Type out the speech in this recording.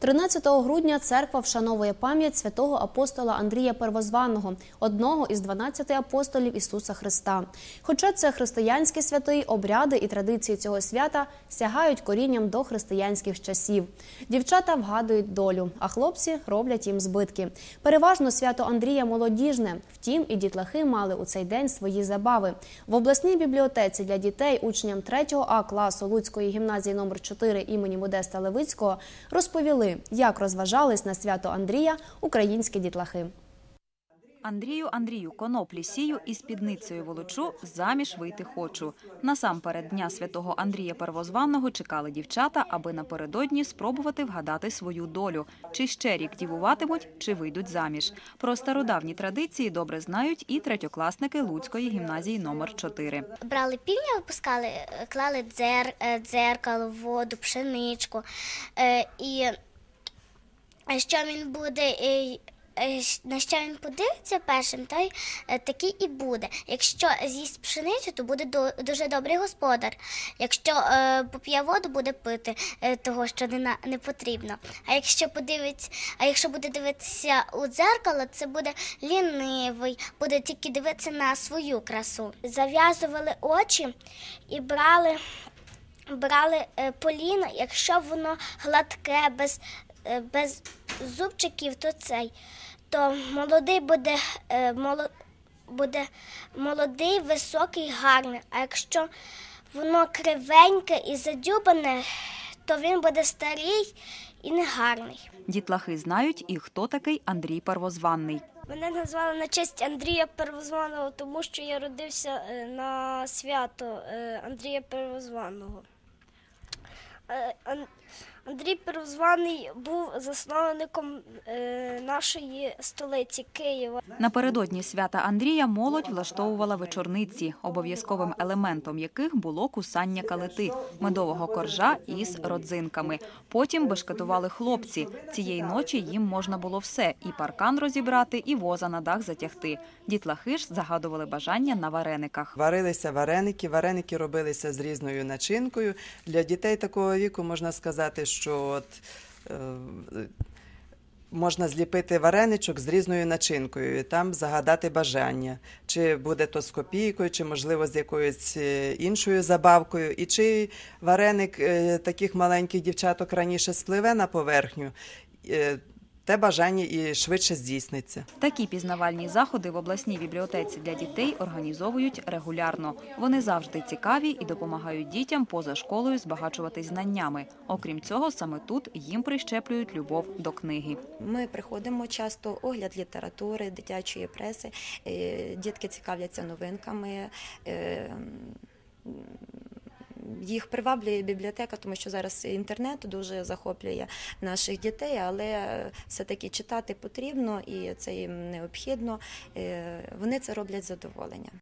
13 грудня церква вшановує пам'ять святого апостола Андрія Первозваного, одного із 12 апостолів Ісуса Христа. Хоча це християнський святий, обряди і традиції цього свята сягають корінням до християнських часів. Дівчата вгадують долю, а хлопці роблять їм збитки. Переважно свято Андрія молодіжне. Втім, і дітлахи мали у цей день свої забави. В обласній бібліотеці для дітей учням 3 А класу Луцької гімназії номер 4 імені Модеста Левицького розповіли, як розважались на свято Андрія українські дітлахи. Андрію, Андрію, коноплі сію і спідницею волочу, заміж вийти хочу. Насамперед дня святого Андрія Первозванного чекали дівчата, аби напередодні спробувати вгадати свою долю. Чи ще рік дівуватимуть, чи вийдуть заміж. Про стародавні традиції добре знають і третьокласники Луцької гімназії номер 4 Брали півня, випускали, клали дзер, е, дзеркало, воду, пшеничку. Е, І що він буде, е, е, на що він подивиться першим, той е, такий і буде. Якщо з'їсть пшеницю, то буде дуже добрий господар. Якщо поп'є воду, буде пити того, що не, потрібно. А якщо подивиться, а якщо буде дивитися у дзеркало, це буде лінивий, буде тільки дивитися на свою красу. Зав'язували очі і брали брали поліно, якщо воно гладке, без, без зубчиків, то цей, то молодий буде, е, моло, буде молодий, високий, гарний. А якщо воно кривеньке і задюбане, то він буде старий і негарний. Дітлахи знають і хто такий Андрій Первозванний. Мене назвали на честь Андрія Первозваного, тому що я родився е, на свято е, Андрія Первозваного. Ан- Андрій Первозваний був засновником е, нашої столиці Києва. Напередодні свята Андрія молодь влаштовувала вечорниці, обов'язковим елементом яких було кусання калити, медового коржа із родзинками. Потім бешкетували хлопці. Цієї ночі їм можна було все: і паркан розібрати, і воза на дах затягти. Дітлахи ж загадували бажання на варениках. Варилися вареники, вареники робилися з різною начинкою. Для дітей такого віку можна сказати, що от, е, можна зліпити вареничок з різною начинкою і там загадати бажання. Чи буде то з копійкою, чи, можливо, з якоюсь е, іншою забавкою. І чи вареник е, таких маленьких дівчаток раніше спливе на поверхню, те бажання і швидше здійсниться. Такі пізнавальні заходи в обласній бібліотеці для дітей організовують регулярно. Вони завжди цікаві і допомагають дітям поза школою збагачуватись знаннями. Окрім цього, саме тут їм прищеплюють любов до книги. Ми приходимо часто огляд літератури, дитячої преси. Е, Дітки цікавляться новинками. Їх приваблює бібліотека, тому що зараз інтернет дуже захоплює наших дітей, але все-таки читати потрібно і це їм необхідно. Е, Вони це роблять з задоволенням.